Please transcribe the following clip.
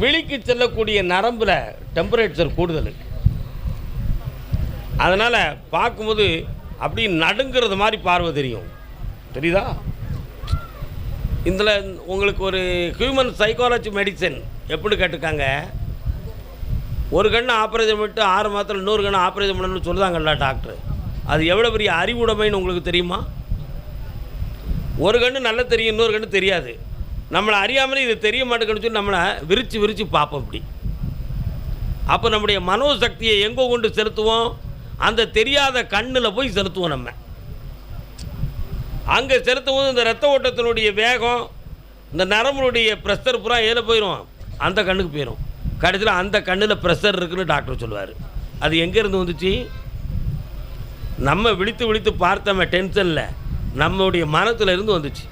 விழிக்கு செல்லக்கூடிய நரம்பில் டெம்பரேச்சர் கூடுதல் அதனால் பார்க்கும்போது அப்படி நடுங்கிறது மாதிரி பார்வை தெரியும். தெரியுதா? இதில் உங்களுக்கு ஒரு ஹியூமன் சைக்காலஜி மெடிசன் எப்படி கேட்டிருக்காங்க? ஒரு கண்ணை ஆப்ரேஷன் பண்ணிட்டு ஆறு மாதத்தில் இன்னொரு கண்ணை ஆப்ரேஷன் பண்ணணும்னு சொல்லுதாங்கல்ல டாக்டர் அது எவ்வளோ பெரிய அறிவுடைமைன்னு உங்களுக்கு தெரியுமா? ஒரு கண்ணு நல்லா தெரியும் இன்னொரு கண்ணு தெரியாது. நம்மளை அறியாமலே இது தெரிய மாட்டேங்குன்னு சொல்லி நம்மளை விரித்து விரித்து பார்ப்போம் இப்படி அப்போ நம்முடைய மனோசக்தியை எங்கே கொண்டு செலுத்துவோம். அந்த தெரியாத கண்ணில் போய் செலுத்துவோம் நம்ம. அங்கே செலுத்தும் போது இந்த ரத்த ஓட்டத்தினுடைய வேகம் இந்த நரம்புடைய ப்ரெஷர் பூரா ஏல போயிடும் அந்த கண்ணுக்கு போயிடும் கடைசியில் அந்த கண்ணில் ப்ரெஷர் இருக்குன்னு டாக்டர் சொல்லுவார். அது எங்கேருந்து வந்துச்சு? நம்ம விழித்து விழித்து பார்த்தோமே டென்ஷனில் நம்மளுடைய மனத்துல இருந்து வந்துச்சு.